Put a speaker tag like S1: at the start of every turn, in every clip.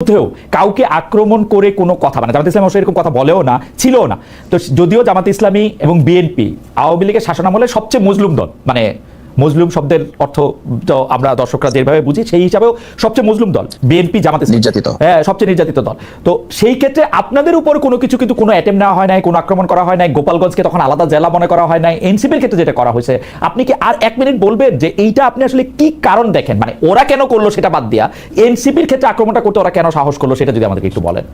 S1: মধ্যেও কাউকে আক্রমণ করে কোনো কথা মানে জামাত ইসলামী অবশ্যই এরকম কথা বলেও না ছিল না। তো যদিও জামাত ইসলামী এবং বিএনপি আওয়ামী লীগের শাসনামলে সবচেয়ে মজলুম দল মানে মজলুম শব্দের অর্থ তো আমরা দর্শকরা যেভাবে বুঝি সেই হিসাবেও সবচেয়ে মজলুম দল বিএনপি জামাত।
S2: নির্যাতিত।
S1: হ্যাঁ সবচেয়ে নির্যাতিত দল তো সেই ক্ষেত্রে আপনাদের উপর কোনো কিছু কিন্তু কোনো অ্যাটেম্প নেওয়া হয় নাই কোনো আক্রমণ করা হয় নাই গোপালগঞ্জকে তখন আলাদা জেলা মনে করা হয় নাই এনসিপির ক্ষেত্রে যেটা করা হয়েছে আপনি কি আর এক মিনিট বলবেন যে এইটা আপনি আসলে কি কারণ দেখেন মানে ওরা কেন করল সেটা বাদ দিয়া এনসিপির ক্ষেত্রে আক্রমণটা করতে ওরা কেন সাহস করল সেটা যদি আমাদেরকে একটু বলেন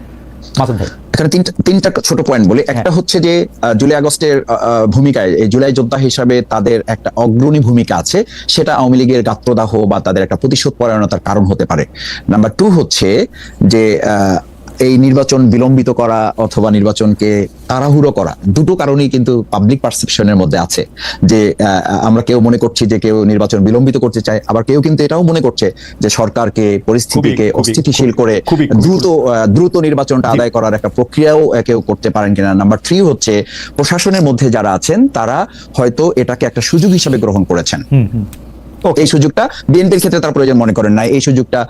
S2: এখানে তিনটা তিনটা ছোট পয়েন্ট বলি। একটা হচ্ছে যে জুলাই আগস্টের ভূমিকায় এই জুলাই যোদ্ধা হিসাবে তাদের একটা অগ্রণী ভূমিকা আছে। সেটা আওয়ামী লীগের গাত্রদাহ বা তাদের একটা প্রতিশোধ পরায়ণতার কারণ হতে পারে। নাম্বার টু হচ্ছে যে আহ, এই নির্বাচন বিলম্বিত করা অথবা নির্বাচনকে তাড়াহুড়ো করা দুটো কারণেই কিন্তু পাবলিক পারসেপশনের মধ্যে আছে যে আহ, আমরা কেউ মনে করছি যে কেউ নির্বাচন বিলম্বিত করতে চায় আবার কেউ কিন্তু এটাও মনে করছে যে সরকারকে পরিস্থিতিকে অস্থিতিশীল করে দ্রুত দ্রুত নির্বাচনটা আদায় করার একটা প্রক্রিয়াও কেউ করতে পারেন কিনা। নাম্বার থ্রি হচ্ছে প্রশাসনের মধ্যে যারা আছেন তারা হয়তো এটাকে একটা সুযোগ হিসেবে গ্রহণ করেছেন। এই সুযোগটা বিএনপির ক্ষেত্রে তার প্রয়োজন মনে করেন নাই এই সুযোগটা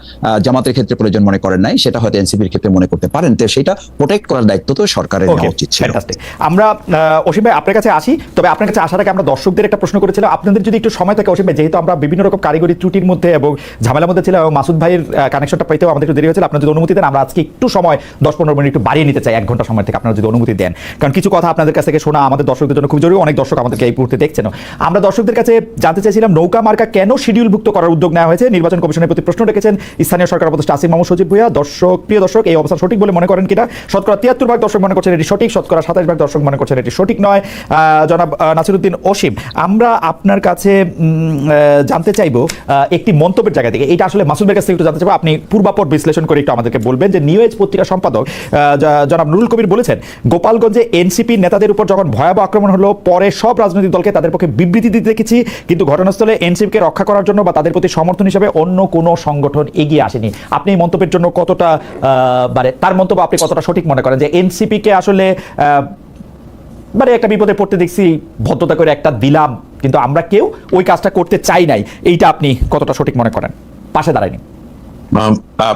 S2: জামাতের ক্ষেত্রে প্রয়োজন মনে করেন নাই সেটা হয়তো এনসিপির ক্ষেত্রে মনে করতে পারেন। তো সেটা প্রোটেক্ট করার দায়িত্ব তো সরকারের নেওয়া উচিত ছিল।
S1: আমরা অসীম ভাই আপনার কাছে আসি তবে আপনার কাছে আসার আগে আমরা দর্শকদের একটা প্রশ্ন করেছিলাম। আপনাদের যদি একটু সময় থাকে অসীম ভাই যেহেতু আমরা বিভিন্ন রকম কারিগরি ত্রুটির মধ্যে এবং ঝামেলার মধ্যে ছিলাম এবং মাসুদ ভাইয়ের কানেকশনটা পাইতেও আমাদের একটু দেরি হয়েছিল আপনার যদি অনুমতি দেন আমরা আজকে একটু সময় দশ পনেরো মিনিট একটু বাড়িয়ে নিতে চাই এক ঘণ্টা সময় থেকে আপনারা যদি অনুমতি দেন। কারণ কিছু কথা আপনাদের কাছ থেকে শোনা আমাদের দর্শকদের জন্য খুব জরুরি অনেক দর্শক আমাদেরকে এই মুহূর্তে দেখছেন আমরা দর্শকদের কাছে জানতে চাইছিলাম নৌকা মার্কা কেন শিডিউলভুক্ত করার উদ্যোগ নেওয়া হয়েছে? নির্বাচন কমিশনের প্রতি প্রশ্ন রেখেছেন স্থানীয় সরকার উপদেষ্টা আসিম মাহমুদ সজিব ভুইয়া। দর্শক, প্রিয় দর্শক, এই অবস্থান সঠিক বলে মনে করেন কিনা? শতকরা তিয়াত্তর ভাগ দর্শক মনে করছেন এটি সঠিক, শতকরা সাতাশ ভাগ দর্শক মনে করছেন এটি সঠিক নয়। জনাব নাসিরুদ্দিন অসীম, আমরা আপনার কাছে জানতে চাইব একটি মন্তব্যের জায়গা থেকে। এটা আসলে মাসুদের কাছ থেকে একটু জানতে চাইব। আপনি পূর্বাপর বিশ্লেষণ করে একটু আমাদেরকে বলবেন যে নিউ এজ পত্রিকা সম্পাদক জনাব নুরুল কবির বলেছেন, গোপালগঞ্জে এনসিপি নেতাদের উপর যখন ভয়াবহ আক্রমণ হলো, পরে সব রাজনৈতিক দলকে তাদের পক্ষে বিবৃতি দিতে দেখেছি, কিন্তু ঘটনাস্থলে এনসিপিকে রক্ষা করার জন্য বা তাদের প্রতি সমর্থন হিসেবে অন্য কোনো সংগঠন এগিয়ে আসেনি। আপনি এই মন্তব্যের জন্য কতটা মানে তার মন্তব্য আপনি কতটা সঠিক মনে করেন যে এনসিপিকে আসলে মানে একটা বিপদে পড়তে দেখছি, ভদ্রতা করে একটা দিলাম, কিন্তু আমরা কেউ ওই কাজটা করতে চাই নাই। এইটা আপনি কতটা সঠিক মনে করেন? পাশে দাঁড়ায়নি।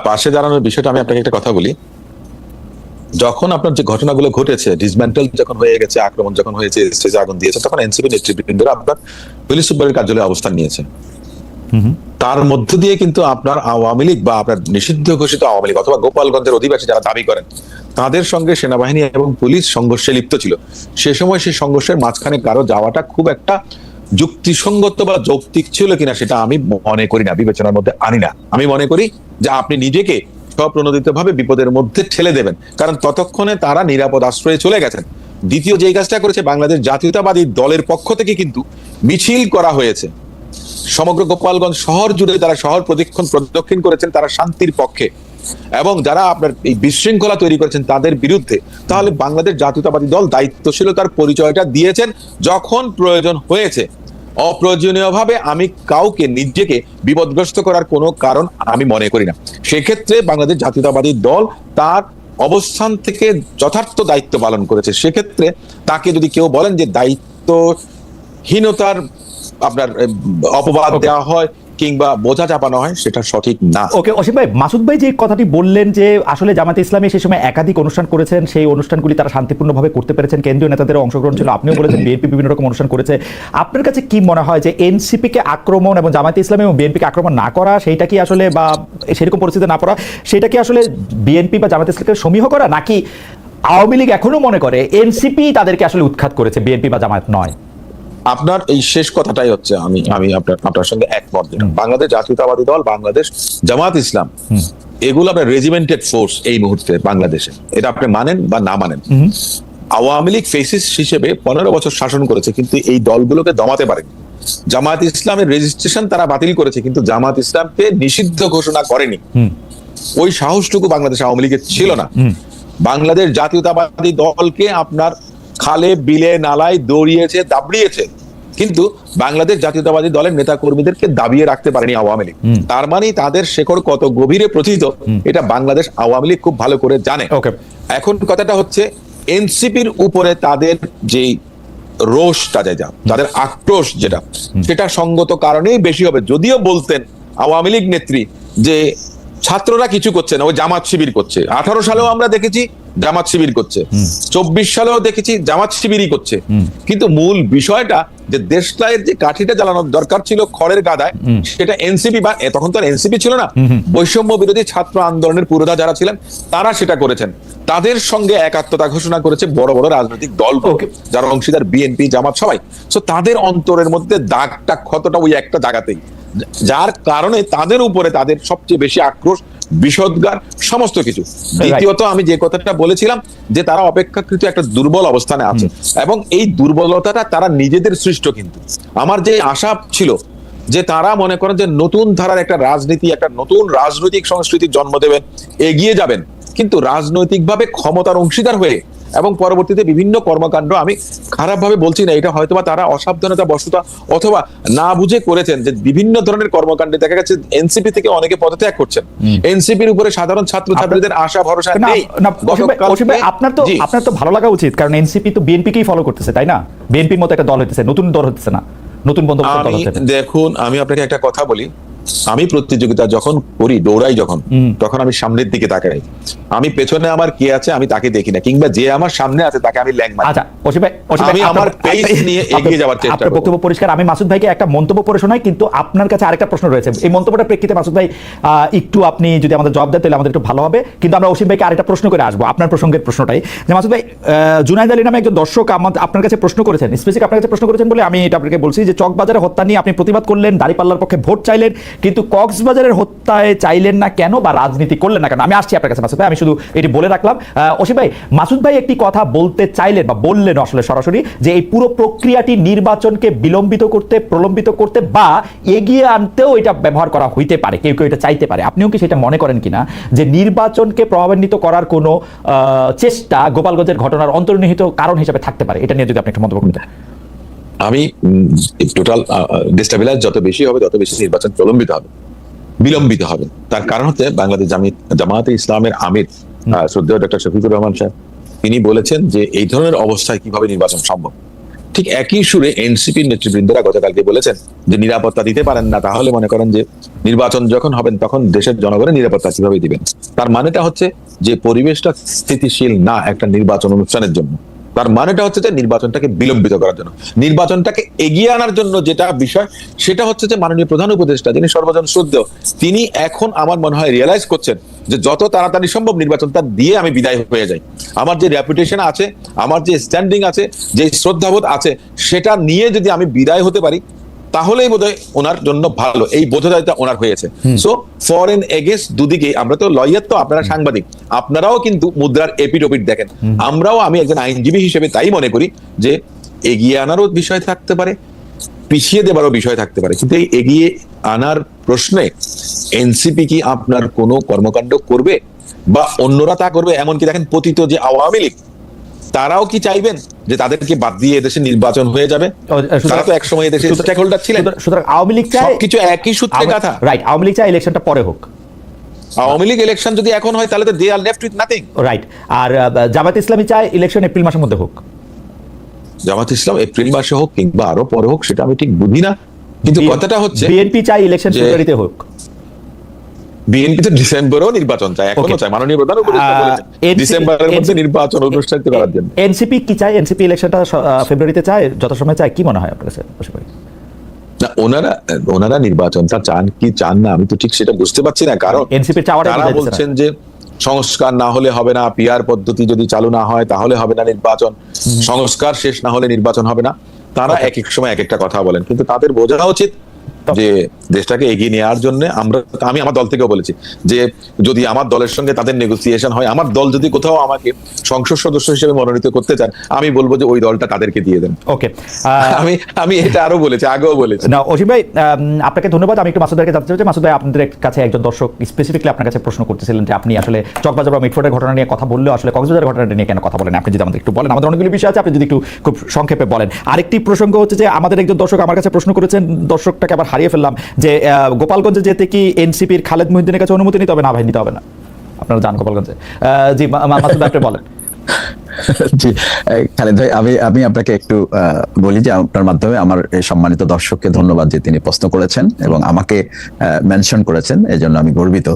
S3: পাশে দাঁড়ানোর বিষয়টা আমি আপনাকে একটা কথা বলি। যখন আপনার যে ঘটনাগুলো ঘটেছে ডিসমেন্টাল যখন হয়ে গেছে, আক্রমণ যখন হয়েছে স্টেজে আগুন দিয়েছে, তখন এনসিপি নেতৃবৃন্দরা আপনার পুলিশ সুপারের কার্যালয়ে অবস্থান নিয়েছে। তার মধ্য দিয়ে কিন্তু আপনার আওয়ামী লীগ বা আপনার নিষিদ্ধ ঘোষিত আওয়ামী লীগ অথবা গোপালগঞ্জের অধিবাসী যারা দাবি করেন, তাদের সঙ্গে সেনাবাহিনী এবং পুলিশ সংঘর্ষে লিপ্ত ছিল। সে সময় সেই সংঘর্ষের মাঝখানে কারও যাওয়াটা খুব একটা যুক্তিসঙ্গত বা যৌক্তিক ছিল কিনা সেটা আমি মনে করি না, বিবেচনার মধ্যে আনি না। আমি মনে করি যে আপনি নিজেকে স্বপ্রণোদিত ভাবে বিপদের মধ্যে ঠেলে দেবেন, কারণ ততক্ষণে তারা নিরাপদ আশ্রয়ে চলে গেছেন। দ্বিতীয় যেই কাজটা করেছে, বাংলাদেশ জাতীয়তাবাদী দলের পক্ষ থেকে কিন্তু মিছিল করা হয়েছে। সমগ্র গোপালগঞ্জ শহর জুড়ে তারা শহর প্রদক্ষিণ প্রদক্ষিণ করেছেন, তারা শান্তির পক্ষে। এবং যারা আপনার এই বিশৃঙ্খলা তৈরি করেছেন তাদের বিরুদ্ধে, তাহলে বাংলাদেশ জাতীয়তাবাদী দল দায়িত্বশীলতার পরিচয়টা দিয়েছেন যখন প্রয়োজন হয়েছে। অপ্রয়োজনীয়ভাবে আমি কাউকে, নিজেকে বিপদগ্রস্ত করার কোনো কারণ আমি মনে করি না। সেক্ষেত্রে বাংলাদেশ জাতীয়তাবাদী দল তার অবস্থান থেকে যথার্থ দায়িত্ব পালন করেছে। সেক্ষেত্রে তাকে যদি কেউ বলেন যে দায়িত্বহীনতার আপনার অপবাদ দেওয়া হয় কিংবা বোঝা চাপানো হয় সেটা সঠিক না।
S1: ওকে অসীম ভাই মাসুদ ভাই যে কথাটি বললেন যে আসলে জামাতে ইসলামী সেই সময় একাধিক অনুষ্ঠান করেছেন সেই অনুষ্ঠানগুলি তারা শান্তিপূর্ণভাবে করতে পেরেছেন। কেন্দ্রীয় নেতাদের অংশগ্রহণ ছিল। আপনিও বলেছেন বিএনপি বিভিন্ন রকম অনুষ্ঠান করেছে। আপনার কাছে কি মনে হয় যে এনসিপি কে আক্রমণ এবং জামাতে ইসলামী এবং বিএনপি কে আক্রমণ না করা সেইটা কি আসলে বা সেরকম পরিস্থিতি না পড়া সেটা কি আসলে বিএনপি বা জামাতে ইসলামকে সমীহ করা? নাকি আওয়ামী লীগ এখনও মনে করে এনসিপি তাদেরকে আসলে উৎখাত করেছে বিএনপি বা জামায়াত নয়?
S3: আপনার এই শেষ কথাটাই হচ্ছে আমি আমি আপনার আপনার সঙ্গে একমত যেটা। বাংলাদেশ জাতীয়তাবাদী দল বাংলাদেশ জামাত ইসলাম এগুলো আপনার রেজিমেন্টেড ফোর্স এই মুহূর্তে বাংলাদেশে। এটা আপনি মানেন বা না মানেন। আওয়ামী লীগ ফেসিস হিসেবে পনেরো বছর শাসন করেছে কিন্তু এই দলগুলোকে দমাতে পারেনি। জামাত ইসলামের রেজিস্ট্রেশন তারা বাতিল করেছে কিন্তু জামাত ইসলামকে নিষিদ্ধ ঘোষণা করেনি। ওই সাহসটুকু বাংলাদেশ আওয়ামী লীগের ছিল না। বাংলাদেশ জাতীয়তাবাদী দলকে আপনার খালে বিলে নালায় দৌড়িয়েছে দাবড়িয়েছে। কিন্তু বাংলাদেশ জাতীয়তাবাদী দলের নেতা কর্মীদেরকে দাবিয়ে রাখতে পারেনি আওয়ামী লীগ। তার মানে তাদের শেকড় কত গভীরে প্রচিত এটা বাংলাদেশ আওয়ামী লীগ খুব ভালো করে জানে। এখন কথাটা হচ্ছে এনসিপির উপরে তাদের যে রোষটা যেটা তাদের আক্রোশ যেটা সেটা সঙ্গত কারণেই বেশি হবে। যদিও বলতেন আওয়ামী লীগ নেত্রী যে ছাত্ররা কিছু করছে না ওই জামাত শিবির করছে। আঠারো সালেও আমরা দেখেছি জামাত শিবির করছে। চব্বিশ সালেও দেখেছি জামাত শিবিরই করছে। কিন্তু মূল বিষয়টা যে দেশটায়ের যে কাঠিটা জ্বালানোর দরকার ছিল খড়ের গাদায় সেটা এনসিপি বা তখন তো এনসিপি ছিল না। বৈষম্য বিরোধী ছাত্র আন্দোলনের পুরোধা যারা ছিলেন তারা সেটা করেছেন। তাদের সঙ্গে একাত্মতা ঘোষণা করেছে বড় বড় রাজনৈতিক দল যারা অংশীদার বিএনপি জামাত সবাই। তো তাদের অন্তরের মধ্যে দাগটা ক্ষতটা ওই একটা জায়গাতেই? যার কারণে তাদের উপরে তাদের সবচেয়ে বেশি আক্রোশ বিষদগার সমস্ত কিছু। দ্বিতীয়ত আমি যে কথাটা বলেছিলাম যে তারা অপেক্ষাকৃত একটা দুর্বল অবস্থানে আছে এবং এই দুর্বলতাটা তারা নিজেদের সৃষ্ট কিন্তু। আমার যে আশা ছিল যে তারা মনে করেন যে নতুন ধারার একটা রাজনীতি একটা নতুন রাজনৈতিক সংস্কৃতির জন্ম দেবেন এগিয়ে যাবেন। কিন্তু রাজনৈতিকভাবে ক্ষমতার অংশীদার হয়ে এবং পরবর্তীতে বিভিন্ন কর্মকাণ্ড আমি খারাপভাবে বলছি না এটা হয়তোবা তারা অসাবধানতা বশতা অথবা না বুঝে করেছেন যে বিভিন্ন ধরনের কর্মকাণ্ডে দেখা গেছে এনসিপি থেকে অনেকে পদত্যাগ করছেন। এনসিপির উপরে সাধারণ ছাত্র ছাত্রীদের আশা ভরসা নেই।
S1: আপনার তো আপনার তো ভালো লাগা উচিত কারণ এনসিপি তো বিএনপিকেই ফলো করতেছে তাই না? বিএনপির মতো একটা দল হতেছে নতুন দল হতেছে না নতুন হচ্ছে
S3: দেখুন আমি আপনাকে একটা কথা বলি। আমি প্রতিযোগিতা যখন করি দৌড়াই যখন তখন আমি সামনের দিকে তাকাই। আমি পেছনে আমার কে আছে আমি তাকে দেখি না কিংবা যে আমার সামনে আছে তাকে আমি ল্যাং মারি।
S1: আচ্ছা অসীম ভাই
S3: আমি আমার
S1: আপনার-
S3: নিয়ে এগিয়ে যাওয়ার চেষ্টা
S1: আপনার বক্তব্য পরিষ্কার। আমি মাসুদ ভাইকে একটা মন্তব্য পড়ে শোনাই কিন্তু আপনার কাছে আরেকটা প্রশ্ন রয়েছে। এই মন্তব্যটার প্রেক্ষিতে মাসুদ ভাই একটু আপনি যদি আমাদের জবাব দেন তাহলে আমাদের একটু ভালো হবে। কিন্তু আমরা অসীম ভাইকে আরেকটা প্রশ্ন করে আসব আপনার প্রসঙ্গের প্রশ্নটাই। যে মাসুদ ভাই আহ, জুনাইদ আলী নামে একজন দর্শক আমাদের আপনার কাছে প্রশ্ন করেছেন। স্পেসিফিক আপনার কাছে প্রশ্ন করেছেন বলে আমি এটা আপনাকে বলছি যে চকবাজারে হত্যা নিয়ে আপনি প্রতিবাদ করলেন দাঁড়িপাল্লার পক্ষে ভোট চাইলেন কিন্তু কক্সবাজারের হত্যায় চাইলেন না কেন বা রাজনীতি করলেন না কেন? আমি আসছি আপনার কাছে, মাসুদ ভাই, আমি শুধু এটি বলে রাখলাম। অসীম ভাই, মাসুদ ভাই একটি কথা বলতে চাইলেন বা বললেন আসলে সরাসরি যে এই পুরো প্রক্রিয়াটি নির্বাচনকে বিলম্বিত করতে, প্রলম্বিত করতে বা এগিয়ে আনতেও এটা ব্যবহার করা হইতে পারে, কেউ কেউ এটা চাইতে পারে। আপনিও কি সেটা মনে করেন কিনা যে নির্বাচনকে প্রভাবান্বিত করার কোনো চেষ্টা গোপালগঞ্জের ঘটনার অন্তর্নিহিত কারণ হিসেবে থাকতে পারে? এটা নিয়ে যদি আপনি একটা মন্তব্য করতেন
S3: আমি টোটাল ডিস্টাবিলাইজ যত বেশি হবে তত বেশি নির্বাচন প্রলম্বিত হবে বিলম্বিত হবে। তার কারণ হচ্ছে বাংলাদেশ জামিত জামাতে ইসলামের আমির শ্রদ্ধেয় ডক্টর শফিকুর রহমান সাহেব তিনি বলেছেন যে এই ধরনের অবস্থায় কীভাবে নির্বাচন সম্ভব? ঠিক একই সুরে এনসিপির নেতৃবৃন্দরা গতকালকে বলেছেন যে নিরাপত্তা দিতে পারেন না তাহলে মনে করেন যে নির্বাচন যখন হবেন তখন দেশের জনগণের নিরাপত্তা কীভাবে দিবেন? তার মানেটা হচ্ছে যে পরিবেশটা স্থিতিশীল না একটা নির্বাচন অনুষ্ঠানের জন্য। তার মানেটা হচ্ছে যে নির্বাচনটাকে বিলম্বিত করার জন্য। নির্বাচনটাকে এগিয়ে আনার জন্য যেটা বিষয়, সেটা হচ্ছে যে মাননীয় প্রধান উপদেষ্টা যিনি সর্বজন শ্রদ্ধেয় তিনি এখন আমার মনে হয় রিয়েলাইজ করছেন যে যত তাড়াতাড়ি সম্ভব নির্বাচনটা দিয়ে আমি বিদায় হয়ে যাই। আমার যে রেপুটেশন আছে, আমার যে স্ট্যান্ডিং আছে, যে শ্রদ্ধাবোধ আছে, সেটা নিয়ে যদি আমি বিদায় হতে পারি তাহলেই বোধহয় ওনার জন্য ভালো। এই বোধদায়িতা ওনার হয়েছে। সো ফরেন এগেস্ট দুদিকে আমরা তো লয়ার তো আপনারা সাংবাদিক। আপনারাও কিন্তু মুদ্রার এপিড ওপিড দেখেন আমরাও আমি একজন আইনজীবী হিসেবে তাই মনে করি যে এগিয়ে আনারও বিষয় থাকতে পারে পিছিয়ে দেবারও বিষয় থাকতে পারে। কিন্তু এই এগিয়ে আনার প্রশ্নে এনসিপি কি আপনার কোনো কর্মকাণ্ড করবে? বা অন্যরা তা করবে? এমনকি দেখেন পতিত যে আওয়ামী লীগ তারাও কি চাইবেন যে তাদেরকে বাদ দিয়ে এদেশে নির্বাচন হয়ে যাবে? তারা তো একসময় এদেশে স্টেক হোল্ডার ছিলেন।
S1: সুতরাং- আওয়ামী লীগ চায়
S3: সবকিছু একই সূত্রে গাথা।
S1: রাইট আওয়ামী লীগ চায় ইলেকশনটা পরে হোক।
S3: আওয়ামী লীগ ইলেকশন যদি এখন হয় তাহলে তো they are left with nothing
S1: right আর জামাত ইসলামী চায় ইলেকশন এপ্রিল মাসের মধ্যে হোক।
S3: জামাত ইসলাম এপ্রিল মাসে হোক কিংবা আরও পরে হোক সেটা আমি ঠিক বুঝি না। কিন্তু কথাটা হচ্ছে
S1: বিএনপি চায় ইলেকশন ফেব্রুয়ারিতে হোক।
S3: বিএনপি তো ডিসেম্বরেও নির্বাচন চায়
S1: এখনও
S3: চায় মাননীয় প্রধান ডিসেম্বরের মধ্যে নির্বাচন অনুষ্ঠিত করার জন্য।
S1: এনসিপি কি চায়? এনসিপি ইলেকশনটা ফেব্রুয়ারিতে চায় যত সময় চায় কি মনে হয় আপনার কাছে
S3: না ওনারা ওনারা নির্বাচনটা চান কি চান না আমি তো ঠিক সেটা বুঝতে পারছি না কারণ
S1: এনসিপির চাওয়াটা
S3: বলছেন যে সংস্কার না হলে হবে না পিআর পদ্ধতি যদি চালু না হয় তাহলে হবে না নির্বাচন। সংস্কার শেষ না হলে নির্বাচন হবে না। তারা এক এক সময় এক একটা কথা বলেন কিন্তু তাদের বোঝা উচিত যে দেশটাকে এগিয়ে নেওয়ার জন্য আমরা আমি আমার দল থেকেও বলেছি যে যদি আমার দলের সঙ্গে তাদের নেগোসিয়েশন হয় আমার দল যদি কোথাও আমাকে সংসদ সদস্য হিসেবে মনোনীত করতে চান আমি বলব যে ওই দলটা তাদেরকে দিয়ে দেন।
S1: ওকে।
S3: আমি আমি এটা আরও বলেছি আগেও বলেছি।
S1: না অসীম ভাই আপনাকে ধন্যবাদ। আমি একটু মাসুদ ভাইকে জানতে চাই মাসুদ ভাই আপনাদের কাছে একজন দর্শক স্পেসিফিকলি আপনার কাছে প্রশ্ন করতেছিলেন যে আপনি আসলে চকবাজার বা মিটফোর্ডের ঘটনা নিয়ে কথা বললেও আসলে কক্সবাজারের ঘটনাটা নিয়ে কেন কথা বলেন? আপনি যদি আমাদের একটু বলেন আমাদের অনেকগুলো বিষয় আছে আপনি যদি একটু খুব সংক্ষেপে বলেন। আরেকটি প্রসঙ্গ হচ্ছে যে আমাদের একজন দর্শক আমার কাছে প্রশ্ন করেছেন দর্শকটাকে আবার হারিয়ে ফেললাম যে গোপালগঞ্জে যেতে কি এনসিপির খালেদ মহিউদ্দিনের কাছে অনুমতি নিতে হবে? না ভাই, নিতে হবে না। আপনারা যান গোপালগঞ্জে। জি মাসুদ আপনি বলেন।
S2: জি খালেদ ভাই, আমি আমি আপনাকে একটু বলি যে, আপনার মাধ্যমে আমার সম্মানিত দর্শককে ধন্যবাদ যে তিনি প্রশ্ন করেছেন এবং আমাকে মেনশন করেছেন। এই জন্য আমি গর্বিত।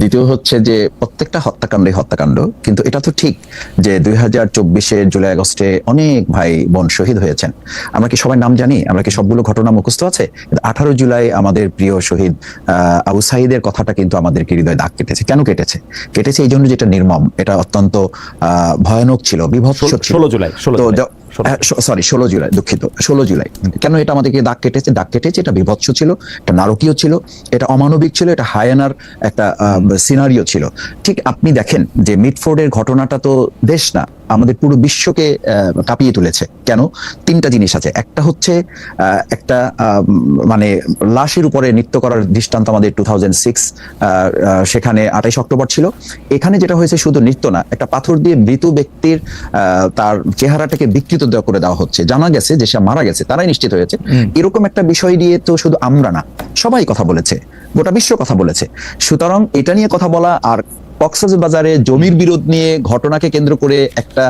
S2: দ্বিতীয় হচ্ছে যে প্রত্যেকটা হত্যাকাণ্ডই হত্যাকাণ্ড কিন্তু এটা তো ঠিক যে দুই হাজার চব্বিশে জুলাই আগস্টে অনেক ভাই বোন শহীদ হয়েছেন। আমরা কি সবাই নাম জানি? আমরা কি সবগুলো ঘটনা মুখস্থ আছে? আঠারো জুলাই আমাদের প্রিয় শহীদ আহ, আবু সাইদের কথাটা কিন্তু আমাদেরকে হৃদয় দাগ কেটেছে। কেন কেটেছে? কেটেছে এই জন্য যেটা নির্মম এটা অত্যন্ত আহ, ভয়ানক ছিল বিভৎস
S1: ষোলো জুলাই
S2: তো। সরি ষোলো জুলাই, দুঃখিত, ষোলো জুলাই। কেন এটা আমাদেরকে দাগ কেটেছে? দাগ কেটেছে, এটা বিভৎস ছিল, এটা নারকীয় ছিল, এটা অমানবিক ছিল, এটা হায়ানার একটা সিনারিও ছিল। ঠিক আপনি দেখেন যে মিটফোর্ডের ঘটনাটা তো দেশ না আমাদের পুরো বিশ্বকে কাঁপিয়ে তুলেছে। কেন? তিনটা জিনিস আছে। একটা হচ্ছে একটা মানে লাশের উপরে নৃত্য করার দৃষ্টান্ত আমাদের টু থাউজেন্ড সিক্স সেখানে আঠাইশ অক্টোবর ছিল। এখানে যেটা হয়েছে শুধু নৃত্য না একটা পাথর দিয়ে মৃত ব্যক্তির তার চেহারাটাকে বিকৃত করে দেওয়া হচ্ছে। জানা গেছে যে সে মারা গেছে তারাই নিশ্চিত হয়েছে। এরকম একটা বিষয় নিয়ে তো শুধু আমরা না সবাই কথা বলেছে গোটা বিশ্ব কথা বলেছে। সুতরাং এটা নিয়ে কথা বলা আর কক্সবাজারে জমির বিরোধ নিয়ে ঘটনাকে কেন্দ্র করে একটা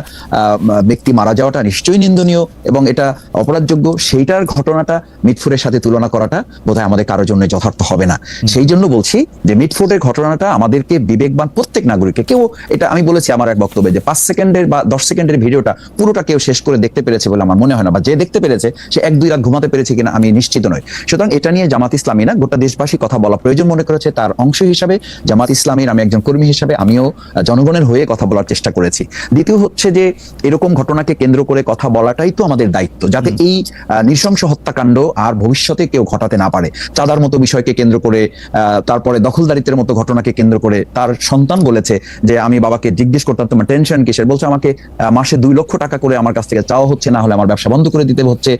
S2: ব্যক্তি মারা যাওয়াটা নিশ্চয়ই নিন্দনীয় এবং এটা অপরাধযোগ্য। সেইটার ঘটনাটা মিটফুটের সাথে তুলনা করাটা বোধহয় আমাদের কারোর জন্য যথার্থ হবে না। সেই জন্য বলছি যে মিটফুটের ঘটনাটা আমাদেরকে বিবেকবান প্রত্যেক নাগরিককে কেউ এটা আমি বলেছি আমার এক বক্তব্যে যে পাঁচ সেকেন্ডের বা দশ সেকেন্ডের ভিডিওটা পুরোটা কেউ শেষ করে দেখতে পেরেছে বলে আমার মনে হয় না বা যে দেখতে পেরেছে সে এক দুই রাত ঘুমাতে পেরেছে কিনা আমি নিশ্চিত নই। সুতরাং এটা নিয়ে জামাত ইসলামী না গোটা দেশবাসী কথা বলা প্রয়োজন মনে করেছে। তার অংশ হিসাবে জামাত ইসলামীর আমি একজন কর্মী হিসাবে আমিও জনগণের হয়ে কথা বলার চেষ্টা করেছি। দ্বিতীয় হচ্ছে যে এরকম ঘটনাকে কেন্দ্র করে কথা বলাটাই তো আমাদের দায়িত্ব যাতে এই নৃশংস হত্যাকাণ্ড আর ভবিষ্যতে কেউ ঘটাতে না পারে। চাঁদার মতো বিষয়কে কেন্দ্র করে আহ, তারপরে দখলদারিত্বের মতো ঘটনাকে কেন্দ্র করে তার সন্তান বলেছে যে আমি বাবাকে জিজ্ঞেস করতাম তোমার টেনশন কিসের? বলছে আমাকে মাসে দুই লক্ষ টাকা করে আমার কাছ থেকে চাওয়া হচ্ছে না হলে আমার ব্যবসা বন্ধ করে দিতে হচ্ছে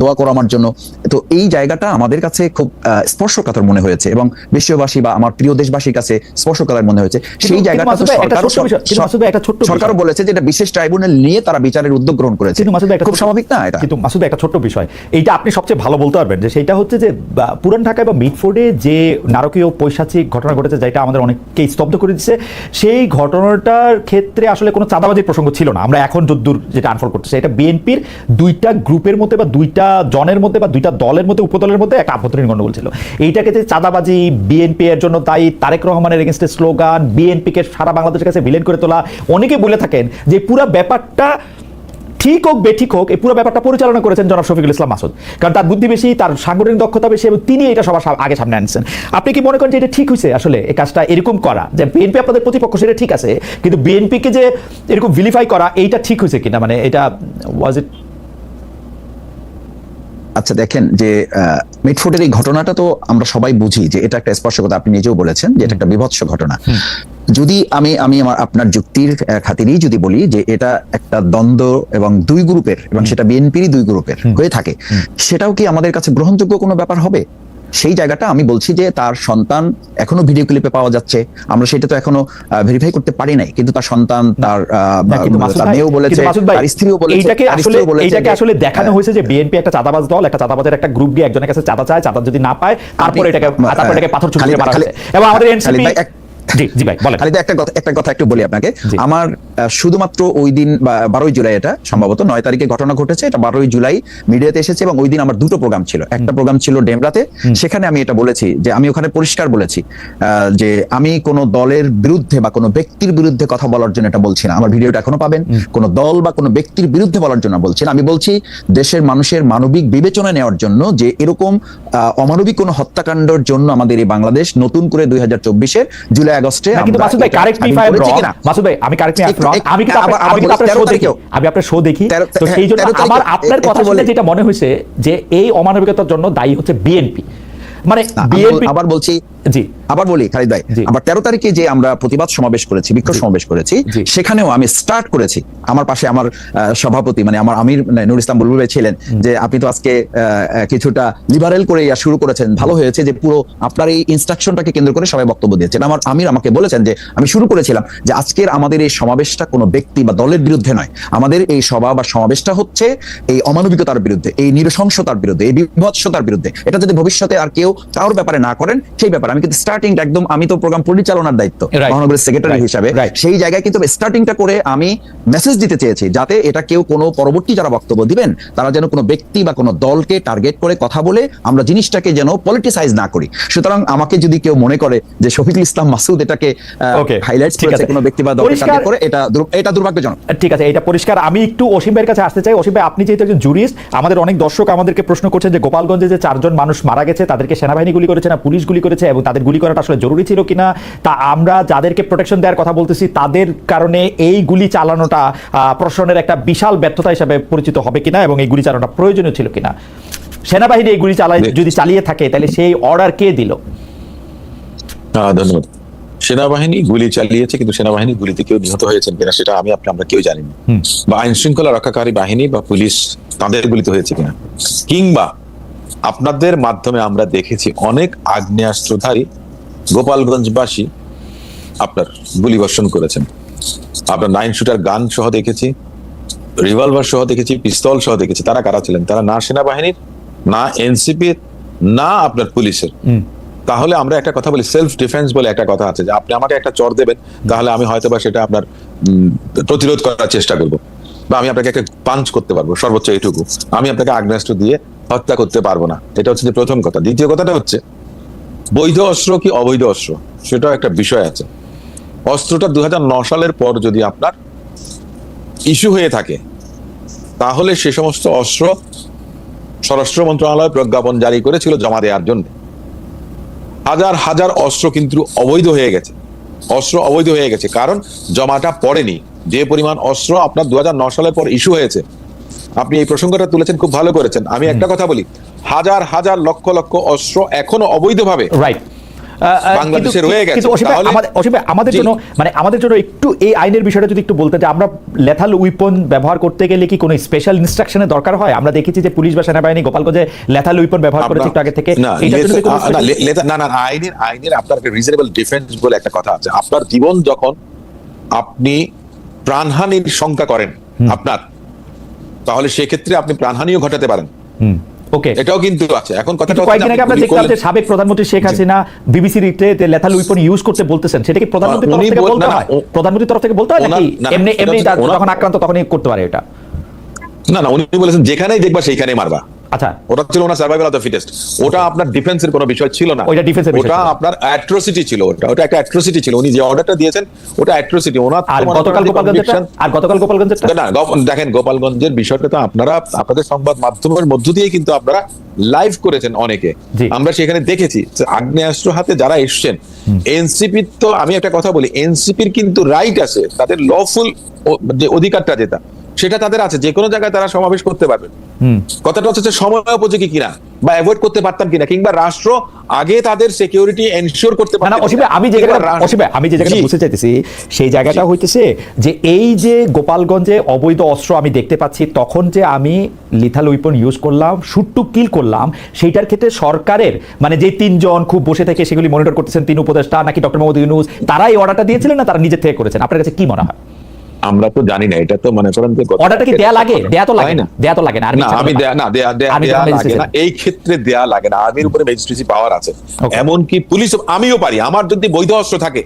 S2: দোয়া করো আমার জন্য। তো এই জায়গাটা আমাদের কাছে খুব স্পর্শকাতর মনে হয়েছে এবং বিশ্ববাসী বা আমার প্রিয় দেশবাসীর কাছে স্পর্শকাতর মনে হয়েছে। সেই জায়গাটা সরকারও। বলেছে যে এটা বিশেষ ট্রাইব্যুনাল নিয়ে তারা বিচারের উদ্যোগ গ্রহণ করেছে।
S1: কিন্তু মাসুদ একটা
S2: খুব স্বাভাবিক না এটা?
S1: কিন্তু মাসুদ একটা ছোট্ট বিষয়। এইটা আপনি সবচেয়ে ভালো বলতে পারবেন যে সেটা হচ্ছে যে পুরান ঢাকায় বা মিটফোর্ডে যে নারকীয় পৈশাচিক ঘটনা ঘটেছে যেটা আমাদের অনেককে স্তব্ধ করে দিচ্ছে সেই ঘটনাটার ক্ষেত্রে আসলে কোনো চাঁদাবাজির প্রসঙ্গ ছিল না। আমরা এখন যদ্দূর যেটা আনফল করতেছে এটা বিএনপির দুইটা গ্রুপের মধ্যে বা দুইটা জনের মধ্যে বা দুইটা দলের মধ্যে, উপদলের মধ্যে একটা আভ্যন্তরীণ গণ্ডগোল ছিল। এইটাকে যে চাঁদাবাজি বিএনপি এর জন্য দায়ী তারেক রহমানের এগেনস্টে স্লোগান বিএনপিকে সারা বাংলাদেশের কাছে ভিলেন করে তোলা অনেকে বলে থাকেন যে পুরো ব্যাপারটা ঠিক হোক, বেঠিক হোক, এই পুরো ব্যাপারটা পরিচালনা করেছেন জনাব শফিকুল ইসলাম মাসুদ। কারণ তার বুদ্ধি বেশি, তার সাংগঠনিক দক্ষতা বেশি এবং তিনি এটা সবার আগে সামনে আনছেন। আপনি কি মনে করেন যে এটা ঠিক হয়েছে আসলে, এই কাজটা এরকম করা? যে বিএনপি আপনাদের প্রতিপক্ষ, সেটা ঠিক আছে, কিন্তু বিএনপিকে যে এরকম ভিলিফাই করা, এইটা ঠিক হয়েছে কিনা? মানে এটা ওয়াজ ইট
S2: আচ্ছা দেখেন যে মিটফোর্ডের এই ঘটনাটা তো আমরা সবাই বুঝি যে এটা একটা স্পর্শকতা আপনি নিজেও বলেছেন যে এটা একটা বিভৎস ঘটনা। যদি আমি আমি আমার আপনার যুক্তির খাতিরেই যদি বলি যে এটা একটা দ্বন্দ্ব এবং দুই গ্রুপের এবং সেটা বিএনপিরই দুই গ্রুপের হয়ে থাকে সেটাও কি আমাদের কাছে গ্রহণযোগ্য কোনো ব্যাপার হবে? সেই জায়গাটা আমি বলছি যে তার সন্তান এখনও ভিডিও ক্লিপে পাওয়া যাচ্ছে আমরা সেটা তো এখনও ভেরিফাই করতে পারি নাই কিন্তু তার সন্তান তার মেয়েও বলেছে তার স্ত্রীও বলেছে
S1: এইটাকে আসলে
S2: যে-
S1: আসলে দেখানো
S2: হ্যাঁ।
S1: হয়েছে যে বিএনপি একটা চাঁদাবাজ দল একটা চাঁদাবাজের একটা গ্রুপ গিয়ে একজনের কাছে চাঁদা চায় চাঁদা যদি না পায় তারপরে এটাকে তারপরে এটাকে পাথর
S2: ছুঁড়ে
S1: মারা হয়েছে এবং আমাদের এনসিপি জি জি ভাই বলেন।
S2: খালিদ একটা কথা একটা কথা একটু বলি আপনাকে। আমার শুধুমাত্র ওই দিন বারোই জুলাই এটা সম্ভবত নয় তারিখে ঘটনা ঘটেছে এটা বারোই জুলাই মিডিয়াতে এসেছে এবং ওই দিন আমার দুটো প্রোগ্রাম ছিল। একটা প্রোগ্রাম ছিল ডেমরাতে সেখানে আমি এটা বলেছি যে আমি ওখানে পরিষ্কার বলেছি যে আমি কোনো দলের বিরুদ্ধে বা কোনো ব্যক্তির বিরুদ্ধে কথা বলার জন্য এটা বলছি না। আমার ভিডিওটা এখনও পাবেন। কোনো দল বা কোনো ব্যক্তির বিরুদ্ধে বলার জন্য বলছি না। আমি বলছি দেশের মানুষের মানবিক বিবেচনা নেওয়ার জন্য যে এরকম আহ, অমানবিক কোনো হত্যাকাণ্ডের জন্য আমাদের এই বাংলাদেশ নতুন করে দুই হাজার চব্বিশের জুলাই আগস্টে
S1: কিন্তু মাসুদ ভাই কারেক্ট মি
S2: স্বাধীন
S1: ইফ আই এম
S2: করেছি
S1: রং
S2: কিনা?
S1: মাসুদ ভাই আমি কারেক্ট মি
S2: একটু-
S1: আমি কিন্তু আপনার- আমি কিন্তু আপনার শো দেখি। আমি আপনার শো দেখি। তো সেই জন্য আমার আপনার কথা শুনে যেটা মনে হয়েছে যে এই অমানবিকতার জন্য দায়ী হচ্ছে বিএনপি। মানে বিএনপি
S2: আবার বলছি
S1: জি।
S2: আবার বলি খালিদ ভাই। আবার তেরো তারিখে যে আমরা প্রতিবাদ সমাবেশ করেছি বিক্ষোভ সমাবেশ করেছি সেখানেও আমি স্টার্ট করেছি। আমার পাশে আমার সভাপতি মানে আমার আমির মানে নুর ইসলাম বুলবুল ভাই ছিলেন যে আপনি তো আজকে কিছুটা লিবারেল করে ইয়া শুরু করেছেন। ভালো হয়েছে যে পুরো আপনার এই ইনস্ট্রাকশনটাকে কেন্দ্র করে সবাই বক্তব্য দিয়েছেন। আমার আমির আমাকে বলেছেন যে আমি শুরু করেছিলাম যে আজকের আমাদের এই সমাবেশটা কোনো ব্যক্তি বা দলের বিরুদ্ধে নয়। আমাদের এই সভা বা সমাবেশটা হচ্ছে এই অমানবিকতার বিরুদ্ধে এই নৃশংসতার বিরুদ্ধে এই বিভৎসতার বিরুদ্ধে। এটা যদি ভবিষ্যতে আর কেউ কারোর ব্যাপারে না করেন সেই ব্যাপারে আমি কিন্তু স্টার্টিংটা একদম আমি তো প্রোগ্রাম পরিচালনার দায়িত্ব মহানগরের সেক্রেটারি হিসাবে। সেই জায়গায় কিন্তু স্টার্টিংটা করে আমি মেসেজ দিতে চেয়েছি যাতে এটা কেউ কোনো পরবর্তী যারা বক্তব্য দিবেন তারা যেন কোনো ব্যক্তি বা কোনো দলকে টার্গেট করে কথা বলে আমরা জিনিসটাকে যেন পলিটিসাইজ না করি। সুতরাং আমাকে যদি কেউ মনে করে যে শফিকুল ইসলাম মাসুদ এটাকে হাইলাইট করেছে। কোনো ব্যক্তি বা টার্গেট করে এটা এটা দুর্ভাগ্যজনক।
S1: ঠিক আছে এটা পরিষ্কার। আমি একটু অসীম ভাইয়ের কাছে আসতে চাই। অসীম ভাই আপনি যেহেতু একজন জুরিস্ট আমাদের অনেক দর্শক আমাদেরকে প্রশ্ন করছেন যে গোপালগঞ্জে যে চারজন মানুষ মারা গেছে তাদেরকে সেনাবাহিনী গুলি করেছে না পুলিশ গুলি করেছে এবং তাদের গুলি করাটা আসলে জরুরি ছিল কিনা তা আমরা যাদেরকে প্রোটেকশন দেওয়ার কথা বলতেছি তাদের কারণে এই গুলি চালানোটা প্রশাসনের একটা বিশাল ব্যর্থতা হিসাবে পরিচিত হবে কিনা এবং এই গুলি চালানোটা প্রয়োজনীয় ছিল কিনা। সেনাবাহিনী এই গুলি চালায় যদি চালিয়ে থাকে তাহলে সেই অর্ডার কে দিল?
S3: ধন্যবাদ। সেনাবাহিনী গুলি চালিয়েছে কিন্তু সেনাবাহিনী গুলিতে কেউ নিহত হয়েছেন কিনা সেটা আমি আপনি আমরা কেউ জানি না বা আইন শৃঙ্খলা রক্ষাকারী বাহিনী বা পুলিশ তাদের গুলিতে হয়েছে কিনা? কিংবা আপনাদের মাধ্যমে আমরা দেখেছি অনেক আগ্নেয়াস্ত্রধারী গোপালগঞ্জবাসী আপনার গুলি বর্ষণ করেছেন। আপনার নাইন শুটার গান সহ দেখেছি রিভলভার সহ দেখেছি পিস্তল সহ দেখেছি। তারা কারা ছিলেন? তারা না সেনাবাহিনীর না এনসিপির না আপনার পুলিশের। তাহলে আমরা একটা কথা বলি সেলফ ডিফেন্স বলে একটা কথা আছে যে আপনি আমাকে একটা চর দেবেন তাহলে আমি হয়তো বা সেটা আপনার প্রতিরোধ করার চেষ্টা করব। বা আমি আপনাকে একটা পাঞ্চ করতে পারব সর্বোচ্চ এইটুকু। আমি আপনাকে আগ্নেয়াস্ত্র দিয়ে হত্যা করতে পারব না। এটা হচ্ছে প্রথম কথা। দ্বিতীয় কথাটা হচ্ছে, বৈধ অস্ত্র কি অবৈধ অস্ত্র? সেটাও একটা বিষয় আছে। অস্ত্রটা দু সালের পর যদি আপনার ইস্যু হয়ে থাকে, তাহলে সে সমস্ত অস্ত্র স্বরাষ্ট্র মন্ত্রণালয় প্রজ্ঞাপন জারি করেছিল জমা দেওয়ার জন্য। হাজার হাজার অস্ত্র কিন্তু অবৈধ হয়ে গেছে। অস্ত্র অবৈধ হয়ে গেছে। কারণ জমাটা পড়েনি। যে পরিমাণ অস্ত্র আপনার দু সালের পর ইস্যু হয়েছে আপনি এই প্রসঙ্গটা তুলেছেন খুব ভালো করেছেন। আমি একটা কথা বলি। হাজার হাজার লক্ষ লক্ষ অস্ত্র এখনও অবৈধভাবে
S1: রাইট
S3: বাংলাদেশে রয়ে গেছে।
S1: আমাদের। জন্য মানে আমাদের জন্য একটু এই আইনের বিষয়টা যদি একটু বলতে আমরা লেথাল উইপন ব্যবহার করতে গেলে কি কোনো স্পেশাল ইনস্ট্রাকশনের দরকার হয়? আমরা দেখেছি যে পুলিশ বা সেনাবাহিনী গোপালগঞ্জে লেথাল উইপন ব্যবহার করেছে একটু আগে থেকে।
S3: না না, আইনের আইনের আপনার রিজনেবল ডিফেন্স বলে একটা কথা আছে। আপনার জীবন যখন আপনি প্রাণহানির শঙ্কা করেন আপনার তাহলে সেক্ষেত্রে আপনি প্রাণহানিও ঘটাতে পারেন।
S1: ওকে।
S3: এটাও কিন্তু আছে। এখন কথাটা
S1: কয়েকদিন আগে আমরা
S3: আপনি
S1: দেখলাম যে সাবেক প্রধানমন্ত্রী শেখ হাসিনা বিবিসি রিতে লেথাল উইপন ইউজ করতে বলতেছেন। সেটা কি প্রধানমন্ত্রীর তরফ থেকে বলতে হয়? প্রধানমন্ত্রীর তরফ থেকে বলতে হয় নাকি? এমনি এমনি যখন আক্রান্ত তখনই করতে পারে এটা?
S3: না না উনি বলেছেন যেখানেই দেখবা সেইখানেই মারবা।
S1: আচ্ছা।
S3: ওটা ছিল সার্ভাইভাল অফ দ্য ফিটেস্ট ওটা আপনার ডিফেন্সের কোনো বিষয় ছিল না।
S1: এর বিষয়
S3: ওটা আপনার অ্যাট্রোসিটি ছিল ওটা। ওটা একটা অ্যাট্রোসিটি ছিল। উনি যে অর্ডারটা দিয়েছেন ওটা অ্যাট্রোসিটি
S1: আর গতকাল
S3: conviction-
S1: আর গতকাল গোপালগঞ্জেরটা
S3: না দেখেন গোপালগঞ্জের বিষয়টা তো আপনারা আপনাদের সংবাদ মাধ্যমের মধ্য দিয়ে কিন্তু আপনারা লাইভ করেছেন অনেকে। আমরা সেখানে দেখেছি আগ্নেয়াস্ত্র হাতে যারা এসছেন এনসিপি তো আমি একটা কথা বলি এনসিপির কিন্তু রাইট আছে। তাদের লফুল যে অধিকারটা যেটা সেটা তাদের আছে যে কোনো জায়গায় তারা সমাবেশ করতে পারবে। কথাটা হচ্ছে সময় উপযোগী কিনা বা অ্যাভয়েড করতে পারতাম কিনা কিংবা রাষ্ট্র আগে তাদের সিকিউরিটি এনশিওর করতে
S1: না না অসীম আমি যে জায়গাটা আমি যে জায়গাটা বুঝতে চাইতেছি সেই জায়গাটা হইতেছে যে এই যে গোপালগঞ্জে অবৈধ অস্ত্র আমি দেখতে পাচ্ছি তখন যে আমি লিথাল উইপন ইউজ করলাম শুট টু কিল করলাম সেইটার ক্ষেত্রে সরকারের মানে যে তিনজন খুব বসে থেকে সেগুলি মনিটর করতেছেন তিন উপদেষ্টা নাকি ডক্টর মোহাম্মদ ইউনুস তারা এই অর্ডারটা দিয়েছিলেন না তারা নিজে থেকে করেছেন? আপনার কাছে কি মনে হয়?
S3: আমরা তো জানি না এটা তো মনে করেন যে
S1: অর্ডারটা কি দেয়া লাগে? দেয়া তো লাগে। না? দেয়া তো লাগে না
S3: আমি দেয়া না দেয়া দেয়া লাগে না। এই ক্ষেত্রে দেয়া লাগে না। আর্মির উপরে ম্যাজিস্ট্রেসি পাওয়ার আছে।
S1: এমন
S3: কি পুলিশ আমিও পারি। আমার যদি বৈধ অস্ত্র থাকে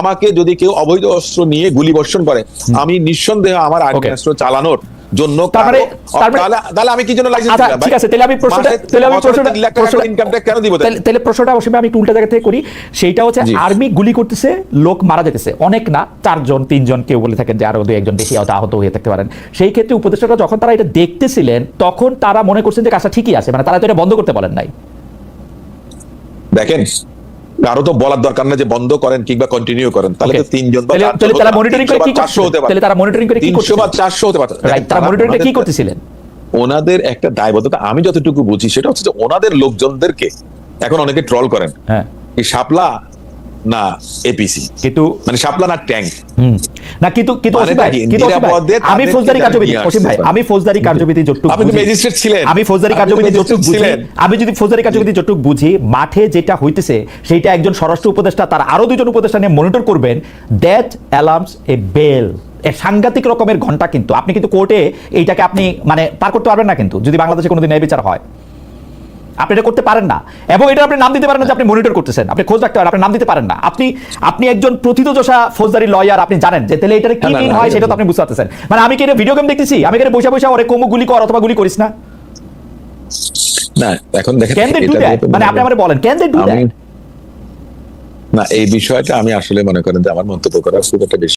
S3: আমাকে যদি কেউ অবৈধ অস্ত্র নিয়ে গুলি বর্ষণ করে আমি নিঃসন্দেহে আমার আগ্নেয়াস্ত্র চালানোর জন্য তাহলে আমি কি জন্য লাইসেন্স
S1: আচ্ছা ঠিক আছে তাহলে আমি প্রশ্নটা তাহলে আমি প্রশ্নটা প্রশ্নটা-
S3: ইনকাম ট্যাক্স কেন দিব তাহলে?
S1: প্রশ্নটা অবশ্যই আমি একটু উল্টা জায়গা থেকে করি। সেইটা হচ্ছে আর্মি গুলি করতেছে লোক মারা যেতেছে অনেক না চারজন তিনজন কেউ বলে থাকেন যে আরও দু একজন বেশি আহত হয়ে থাকতে পারেন। সেই ক্ষেত্রে উপদেষ্টারা যখন তারা এটা দেখতেছিলেন তখন তারা মনে করছেন যে কাজটা ঠিকই আছে মানে তারা তো এটা বন্ধ করতে বলেন নাই।
S3: দেখেন কারও তো বলার দরকার না যে বন্ধ করেন কিংবা কন্টিনিউ করেন। তাহলে তো তিনজন বা
S1: তারা মনিটরিং করে কি
S3: করতে 400 হতে পারে।
S1: তাহলে তারা মনিটরিং করে কি
S3: 300 বা
S1: করছিলেন?
S3: 400 হতে পারে।
S1: রাইট তারা মনিটরিং করে কি করতেছিলেন
S3: ওনাদের একটা দায়বদ্ধতা আমি যতটুকু বুঝি সেটা হচ্ছে যে ওনাদের লোকজনদেরকে এখন অনেকে ট্রল করেন।
S1: হ্যাঁ।
S3: এই শাপলা না এপিসি
S1: কিন্তু
S3: মানে শাপলা না ট্যাঙ্ক।
S1: না কিন্তু কিন্তু
S3: মানে
S1: ভাই, কিন্তু আমি ফৌজদারি কার্যবিধি অসীম ভাই আমি ফৌজদারি কার্যবিধি যতটুকু
S3: আপনি ম্যাজিস্ট্রেট ছিলেন।
S1: আমি ফৌজদারি কার্যবিধি যতটুকু বুঝি আমি যদি ফৌজদারি কার্যবিধি যতটুকু বুঝি মাঠে যেটা হইতেছে সেইটা একজন স্বরাষ্ট্র উপদেষ্টা তার আরও দুজন উপদেষ্টা নিয়ে মনিটর করবেন। দ্যাট অ্যালার্মস এ বেল এ সাংঘাতিক রকমের ঘণ্টা কিন্তু। আপনি কিন্তু কোর্টে এইটাকে আপনি মানে পার করতে পারবেন না কিন্তু যদি বাংলাদেশে কোনোদিন ন্যায় বিচার হয়। আপনি এটা করতে পারেন না। এবং এটা আপনি নাম দিতে পারেন না যে আপনি মনিটর করতেছেন। আপনি খোঁজ রাখতে পারেন আপনি নাম দিতে পারেন না। আপনি আপনি একজন প্রথিতযশা ফৌজদারি লয়ার আপনি জানেন যে তাহলে এটা কি মিন হয় সেটা তো আপনি বুঝতে পারতেছেন। মানে আমি কি এটা ভিডিও গেম দেখতেছি? আমি এটা বসে বসে ওরে কোমো গুলি কর অথবা গুলি করিস না?
S3: না এখন দেখেন
S1: ক্যান দে ডু দ্যাট মানে আপনি আমারে বলেন ক্যান দে ডু দ্যাট
S3: না এই বিষয়টা আমি আসলে মনে করেন যে আমার মন্তব্য করার খুব একটা বেশি